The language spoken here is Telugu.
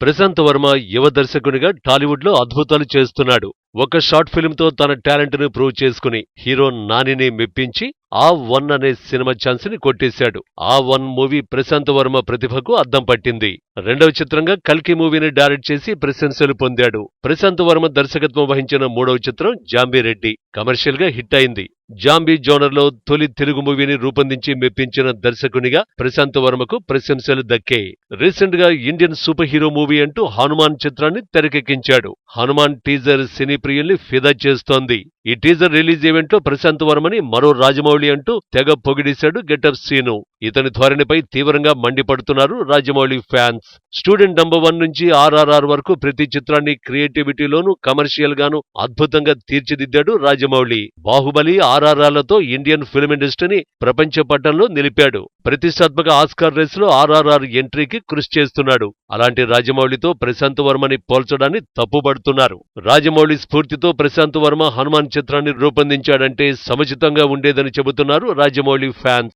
ప్రశాంత్ వర్మ యువ దర్శకునిగా టాలీవుడ్లో అద్భుతాలు చేస్తున్నాడు. ఒక షార్ట్ ఫిల్మ్తో తన టాలెంట్ను ప్రూవ్ చేసుకుని హీరో నానిని మెప్పించి ఆ వన్ అనే సినిమా ఛాన్స్ని కొట్టేశాడు. ఆ వన్ మూవీ ప్రశాంత్ వర్మ ప్రతిభకు అద్దం పట్టింది. రెండవ చిత్రంగా కల్కి మూవీని డైరెక్ట్ చేసి ప్రశంసలు పొందాడు. ప్రశాంత్ వర్మ దర్శకత్వం వహించిన మూడవ చిత్రం జాంబీ రెడ్డి కమర్షియల్గా హిట్ అయింది. జాంబీ జోనర్లో తొలి తెలుగు మూవీని రూపొందించి మెప్పించిన దర్శకునిగా ప్రశాంత్ వర్మకు ప్రశంసలు దక్కాయి రీసెంట్గా ఇండియన్ సూపర్ హీరో మూవీ అంటూ హనుమాన్ చిత్రాన్ని తెరకెక్కించాడు. హనుమాన్ టీజర్ సినీ ప్రియుల్ని ఫిదా చేస్తోంది. ఈ టీజర్ రిలీజ్ ఈవెంట్లో ప్రశాంత్ వర్మని మరో రాజమౌళి అంటూ తెగ పొగిడేశాడు గెటప్ సీను. ఇతని ధోరణిపై తీవ్రంగా మండిపడుతున్నారు Rajamouli fans. Student number one నుంచి ఆర్ఆర్ఆర్ వరకు ప్రతి చిత్రాన్ని క్రియేటివిటీలోనూ కమర్షియల్ గాను అద్భుతంగా తీర్చిదిద్దాడు రాజమౌళి. బాహుబలి ఆర్ఆర్ఆర్లతో ఇండియన్ ఫిల్మ్ ఇండస్ట్రీని ప్రపంచ పట్టంలో నిలిపాడు. ప్రతిష్టాత్మక ఆస్కార్ రేస్లో ఆర్ఆర్ఆర్ ఎంట్రీకి కృషి చేస్తున్నాడు. అలాంటి రాజమౌళితో ప్రశాంత్ వర్మని పోల్చడాన్ని తప్పుపడుతున్నారు. రాజమౌళి స్ఫూర్తితో ప్రశాంత్ వర్మ హనుమాన్ చిత్రాన్ని రూపొందించాడంటే సముచితంగా ఉండేదని చెబుతున్నారు రాజమౌళి ఫ్యాన్స్.